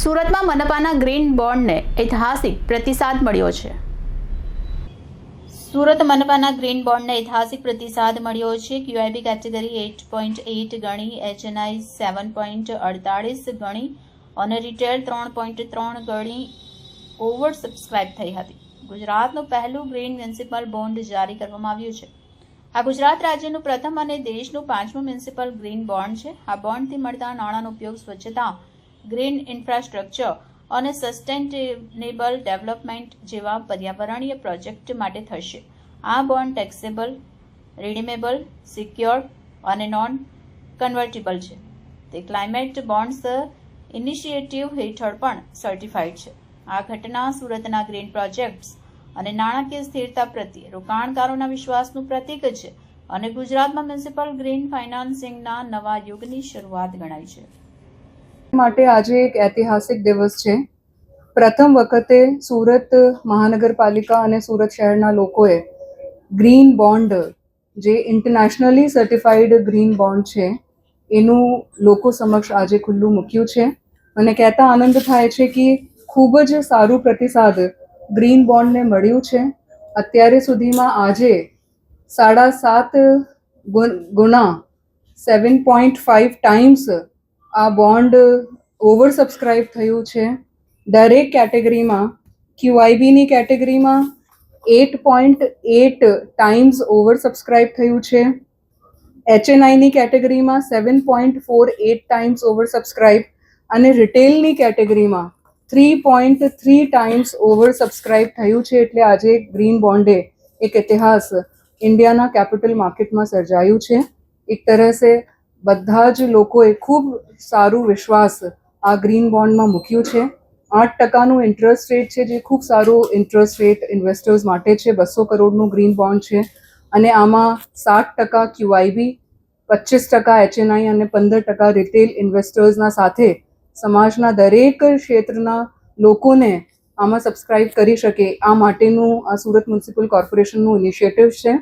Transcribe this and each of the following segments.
સુરતમાં મનપાના ગ્રીન બોન્ડને ઐતિહાસિક પ્રતિસાદ મળ્યો છે. સુરત મનપાના ગ્રીન બોન્ડને ઐતિહાસિક પ્રતિસાદ મળ્યો છે. QIB category eight point eight ગણી એચએનઆઈ સેવન પોઈન્ટ અડતાળીસ ગણી, અને રિટેલ ત્રણ પોઈન્ટ ત્રણ ગણી ઓવર સબસ્ક્રાઇબ થઈ હતી. ગુજરાતનું પહેલું ગ્રીન મ્યુનિસિપલ બોન્ડ જારી કરવામાં આવ્યું છે. આ ગુજરાત રાજ્યનું પ્રથમ અને દેશનું પાંચમું મ્યુનિસિપલ ગ્રીન બોન્ડ છે. આ બોન્ડથી મળતા નાણાંનો ઉપયોગ સ્વચ્છતા ગ્રીન ઇન્ફ્રાસ્ટ્રક્ચર અને સસ્ટેનેબલ ડેવલપમેન્ટ જેવા પર્યાવરણીય પ્રોજેક્ટ માટે થશે. આ બોન્ડ ટેક્સેબલ, રિડીમેબલ, સિક્યોર અને નોન કન્વર્ટિબલ છે. તે ક્લાઇમેટ બોન્ડ્સ ઇનિશિયેટિવ હેઠળ પણ સર્ટિફાઈડ છે. આ ઘટના સુરતના ગ્રીન પ્રોજેક્ટ્સ અને નાણાકીય સ્થિરતા પ્રત્યે રોકાણકારોના વિશ્વાસનું પ્રતીક છે અને ગુજરાતમાં મ્યુનિસિપલ ગ્રીન ફાઇનાન્સિંગના નવા યુગની શરૂઆત ગણાય છે. માટે આજે એક ઐતિહાસિક દિવસ છે. પ્રથમ વખતે સુરત મહાનગરપાલિકા અને સુરત શહેરના લોકોએ ગ્રીન બોન્ડ, જે ઇન્ટરનેશનલી સર્ટિફાઈડ ગ્રીન બોન્ડ છે, એનું લોકો સમક્ષ આજે ખુલ્લું મૂક્યું છે. અને કહેતા આનંદ થાય છે કે ખૂબ જ સારું પ્રતિસાદ ગ્રીન બોન્ડને મળ્યું છે. અત્યારે સુધીમાં આજે સાડા સાત ગુણ- સેવન પોઈન્ટ ફાઇવ ટાઈમ્સ આ બોન્ડ ઓવર સબસ્ક્રાઇબ થયું છે. દરેક કેટેગરીમાં ક્યુઆઈબીની કેટેગરીમાં eight point eight times over subscribe થયું છે. એચએનઆઈની કેટેગરીમાં seven point four eight times over subscribe અને રિટેલની કેટેગરીમાં three point three times over subscribe થયું છે. એટલે આજે ગ્રીન બોન્ડે એક ઇતિહાસ ઇન્ડિયાના કેપિટલ માર્કેટમાં સર્જાયું છે. એક તરહ સે બધા જ લોકોએ ખૂબ સારું વિશ્વાસ આ ગ્રીન બોન્ડમાં મૂક્યું છે. આઠ ટકાનું ઇન્ટરેસ્ટ રેટ છે જે ખૂબ સારું ઇન્ટરેસ્ટ રેટ ઇન્વેસ્ટર્સ માટે છે. બસો કરોડનું ગ્રીન બોન્ડ છે. અને આમાં સાત ટકા ક્યુઆઈબી પચીસ ટકા એચએનઆઈ અને પંદર ટકા રિટેલ ઇન્વેસ્ટર્સના સાથે સમાજના દરેક ક્ષેત્રના લોકોને આમાં સબસ્ક્રાઇબ કરી શકે. આ માટેનું આ સુરત મ્યુનિસિપલ કોર્પોરેશનનું ઇનિશિયેટિવ છે.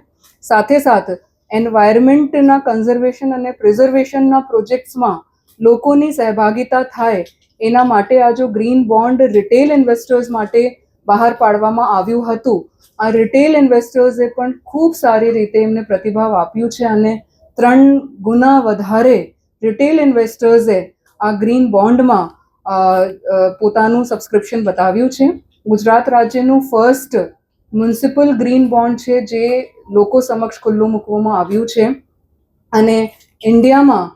સાથે સાથ એન્વાયરમેન્ટના કન્ઝર્વેશન અને પ્રિઝર્વેશનના પ્રોજેક્ટ્સમાં લોકોની સહભાગિતા થાય, એના માટે આ જો ગ્રીન બોન્ડ રિટેલ ઇન્વેસ્ટર્સ માટે બહાર પાડવામાં આવ્યું હતું, આ રિટેલ ઇન્વેસ્ટર્સે પણ ખૂબ સારી રીતે એમને પ્રતિભાવ આપ્યું છે અને ત્રણ ગુના વધારે રિટેલ ઇન્વેસ્ટર્સે આ ગ્રીન બોન્ડમાં પોતાનું સબસ્ક્રિપ્શન બતાવ્યું છે. ગુજરાત રાજ્યનું ફર્સ્ટ મ્યુનિસિપલ ગ્રીન બોન્ડ છે જે લોકો સમક્ષ ખુલ્લું મૂકવામાં આવ્યું છે. અને ઇન્ડિયામાં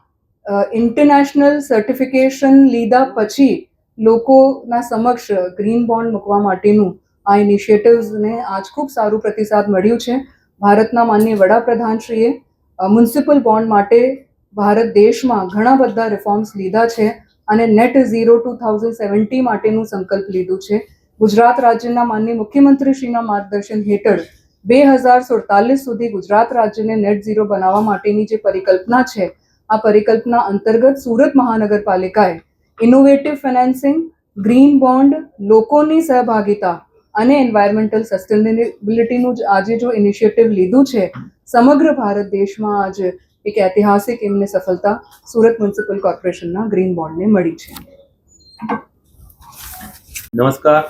ઇન્ટરનેશનલ સર્ટિફિકેશન લીધા પછી લોકોના સમક્ષ ગ્રીન બોન્ડ મૂકવા માટેનું આ ઇનિશિયેટિવ્સને આજ ખૂબ સારું પ્રતિસાદ મળ્યું છે. ભારતના માનનીય વડાપ્રધાનશ્રીએ મ્યુનિસિપલ બોન્ડ માટે ભારત દેશમાં ઘણા બધા રિફોર્મ્સ લીધા છે અને net zero two thousand seventy માટેનું સંકલ્પ લીધું છે. ગુજરાત રાજ્યના માનનીય મુખ્યમંત્રીશ્રીના માર્ગદર્શન હેઠળ બે હજાર સુડતાલીસ સુધી ગુજરાત રાજ્યને નેટ ઝીરો બનાવવા માટેની જે પરિકલ્પના છે, આ પરિકલ્પના અંતર્ગત સુરત મહાનગરપાલિકાએ ઇનોવેટિવ ફાઇનાન્સિંગ ગ્રીન બોન્ડ લોકોની સહભાગિતા અને એન્વાયરમેન્ટલ સસ્ટેનેબિલિટીનું જ આજે જો ઇનિશિયેટિવ લીધું છે, સમગ્ર ભારત દેશમાં આજ એક ઐતિહાસિક એમને સફળતા સુરત મ્યુનિસિપલ કોર્પોરેશનના ગ્રીન બોન્ડને મળી છે. નમસ્કાર.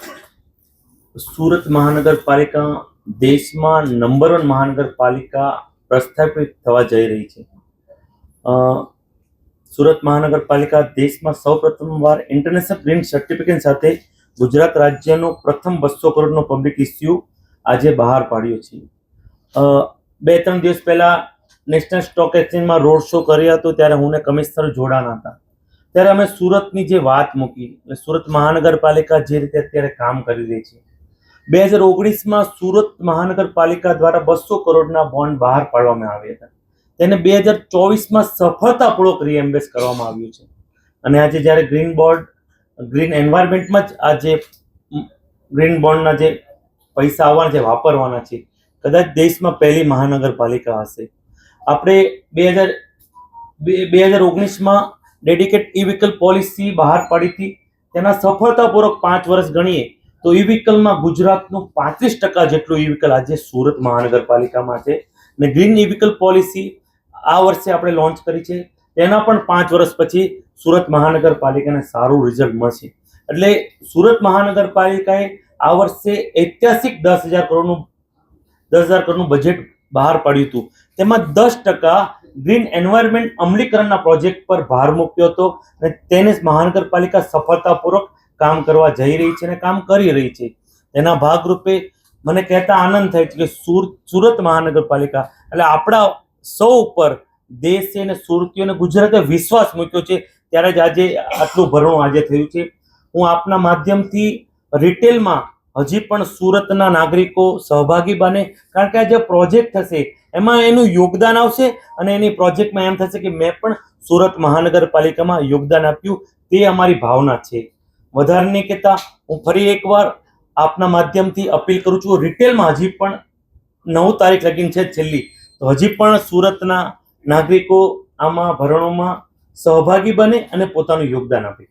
સુરત મહાનગરપાલિકા દેશમાં નંબર વન મહાનગરપાલિકા પ્રસ્થાપિત થવા જઈ રહી છે. સુરત મહાનગરપાલિકા દેશમાં સૌપ્રથમવાર ઇન્ટરનેશનલ ગ્રીન સર્ટિફિકેટ સાથે ગુજરાત રાજ્યનો પ્રથમ બસો કરોડનો પબ્લિક ઇસ્યુ આજે બહાર પાડ્યો છે. બે ત્રણ દિવસ પહેલાં નેશનલ સ્ટોક એક્સચેન્જમાં રોડ શો કર્યો હતો, ત્યારે હું ને કમિશનર જોડાણા હતા. ત્યારે અમે સુરતની જે વાત મૂકી સુરત મહાનગરપાલિકા જે રીતે અત્યારે કામ કરી રહી છે બે હજાર ઓગણીસમાં સુરત મહાનગરપાલિકા દ્વારા બસો કરોડના બોન્ડ બહાર પાડવામાં આવ્યા હતા. તેને બે હજાર ચોવીસમાં સફળતાપૂર્વક રીએમ્બેસ કરવામાં આવ્યું છે. અને આજે જ્યારે ગ્રીન બોર્ડ ગ્રીન એન્વાયરમેન્ટમાં જ આ જે ગ્રીન બોન્ડના જે પૈસા આવવાના છે, વાપરવાના છે, કદાચ દેશમાં પહેલી મહાનગરપાલિકા હશે. આપણે બે હજાર બે હજાર ઓગણીસમાં ડેડિકેટ ઈ વ્હીકલ પોલિસી બહાર પાડી હતી. તેના સફળતાપૂર્વક પાંચ વર્ષ ગણીએ તો ઈ વ્હીકલમાં ગુજરાતનું પાંત્રીસ ટકા જેટલું ઈ વ્હીકલ આજે સુરત મહાનગરપાલિકામાં છે. ને ગ્રીન ઈ વ્હીકલ પોલિસી આ વર્ષે આપણે લોન્ચ કરી છે. તેના પણ પાંચ વર્ષ પછી સુરત મહાનગરપાલિકાને સારું રિઝલ્ટ મળશે. એટલે સુરત મહાનગરપાલિકાએ આ વર્ષે ઐતિહાસિક દસ હજાર કરોડનું, દસ હજાર કરોડનું બજેટ બહાર પાડ્યું હતું. તેમાં દસ ટકા ગ્રીન એન્વાયરમેન્ટ અમલીકરણના પ્રોજેક્ટ પર ભાર મૂક્યો હતો. અને તેને મહાનગરપાલિકા સફળતાપૂર્વક કામ કરવા જઈ રહી છે અને કામ કરી રહી છે. તેના ભાગરૂપે મને કહેતા આનંદ થાય છે કે સુર, સુરત મહાનગરપાલિકા, એટલે આપણા સૌ ઉપર દેશે અને સુરતીઓને ગુજરાતે વિશ્વાસ મૂક્યો છે. ત્યારે જ આજે આટલું ભરણું આજે થયું છે. હું આપના માધ્યમથી રિટેલમાં હજી પણ સુરતના નાગરિકો સહભાગી બને. કારણ કે આ જે પ્રોજેક્ટ થશે, એમાં એનું યોગદાન આવશે અને એની પ્રોજેક્ટમાં એમ થશે કે મેં પણ સુરત મહાનગરપાલિકામાં યોગદાન આપ્યું. તે અમારી ભાવના છે. વધારે નહીં કહેતા હું ફરી એકવાર આપના માધ્યમથી અપીલ કરું છું, રિટેલમાં હજી પણ નવ તારીખ લગીન છે છેલ્લી, તો હજી પણ સુરતના નાગરિકો આમાં ભરણોમાં સહભાગી બને અને પોતાનું યોગદાન આપે.